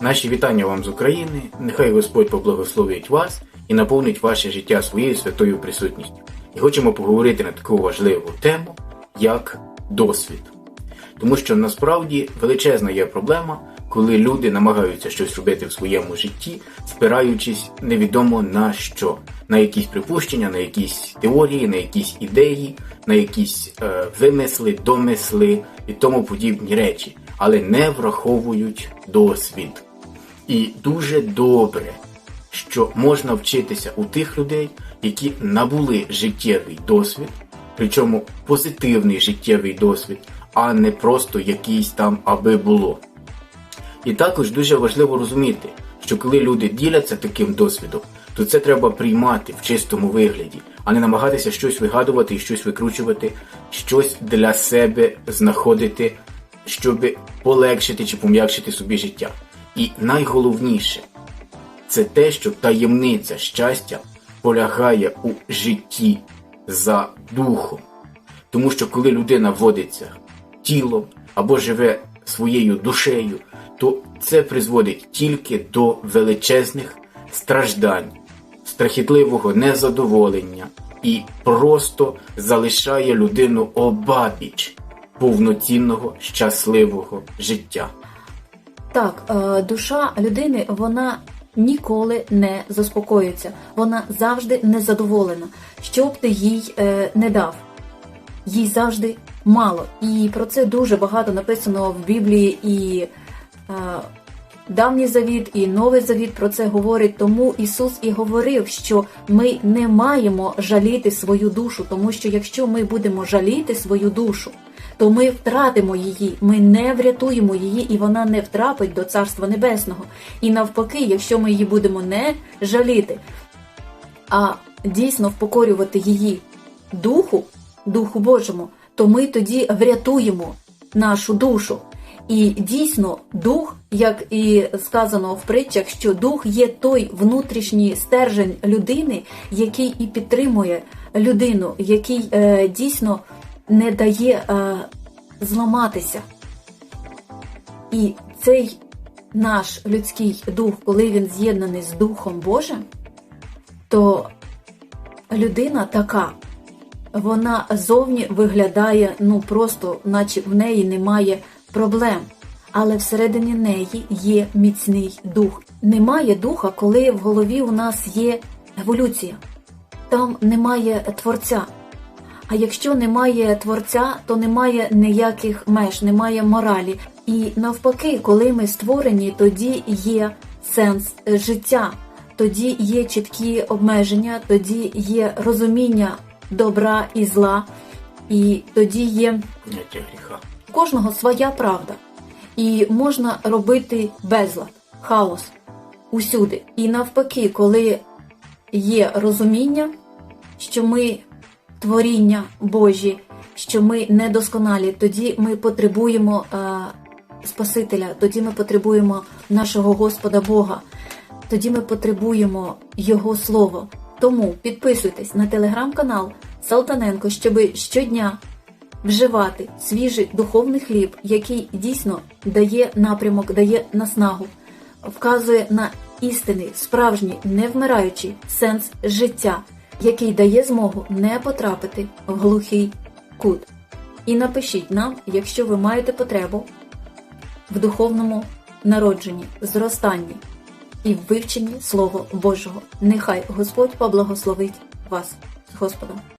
Наші вітання вам з України. Нехай Господь поблагословить вас і наповнить ваше життя своєю святою присутністю. І хочемо поговорити на таку важливу тему, як досвід. Тому що насправді величезна є проблема, коли люди намагаються щось робити в своєму житті, спираючись невідомо на що, на якісь припущення, на якісь теорії, на якісь ідеї, на якісь е, вимисли, домисли і тому подібні речі, але не враховують досвід. І дуже добре, що можна вчитися у тих людей, які набули життєвий досвід, причому позитивний життєвий досвід, а не просто якийсь там аби було. І також дуже важливо розуміти, що коли люди діляться таким досвідом, то це треба приймати в чистому вигляді, а не намагатися щось вигадувати і щось викручувати, щось для себе знаходити, щоб полегшити чи пом'якшити собі життя. І найголовніше це те, що таємниця щастя полягає у житті за духом. Тому що коли людина водиться тілом або живе своєю душею, то це призводить тільки до величезних страждань, страхітливого незадоволення і просто залишає людину обабіч повноцінного щасливого життя. Так, е, душа людини вона ніколи не заспокоюється, вона завжди незадоволена. Що б ти їй е, не дав, їй завжди мало. І про це дуже багато написано в Біблії і е, давній завіт, і новий завіт про це говорить. Тому Ісус і говорив, що ми не маємо жаліти свою душу, тому що якщо ми будемо жаліти свою душу, то ми втратимо її, ми не врятуємо її, і вона не втрапить до Царства Небесного. І навпаки, якщо ми її будемо не жаліти, а дійсно впокорювати її духу, духу Божому, то ми тоді врятуємо нашу душу. І дійсно, дух, як і сказано в притчах, що дух є той внутрішній стержень людини, який і підтримує людину, який е, дійсно не дає е, зламатися. І цей наш людський дух, коли він з'єднаний з Духом Божим, то людина така, вона зовні виглядає, ну просто, наче в неї немає проблем. Але всередині неї є міцний дух. Немає духа, коли в голові у нас є еволюція. Там немає творця. А якщо немає творця, то немає ніяких меж, немає моралі. І навпаки, коли ми створені, тоді є сенс життя, тоді є чіткі обмеження, тоді є розуміння добра і зла, і тоді є у кожного своя правда. І можна робити безлад, хаос усюди. І навпаки, коли є розуміння, що ми творіння Божі, що ми недосконалі, тоді ми потребуємо е, Спасителя, тоді ми потребуємо нашого Господа Бога, тоді ми потребуємо Його Слово. Тому підписуйтесь на телеграм-канал Салтаненко, щоби щодня вживати свіжий духовний хліб, який дійсно дає напрямок, дає наснагу, вказує на істинний, справжній, невмираючий сенс життя, який дає змогу не потрапити в глухий кут. І напишіть нам, якщо ви маєте потребу в духовному народженні, зростанні і вивченні Слова Божого. Нехай Господь поблагословить вас з Господом.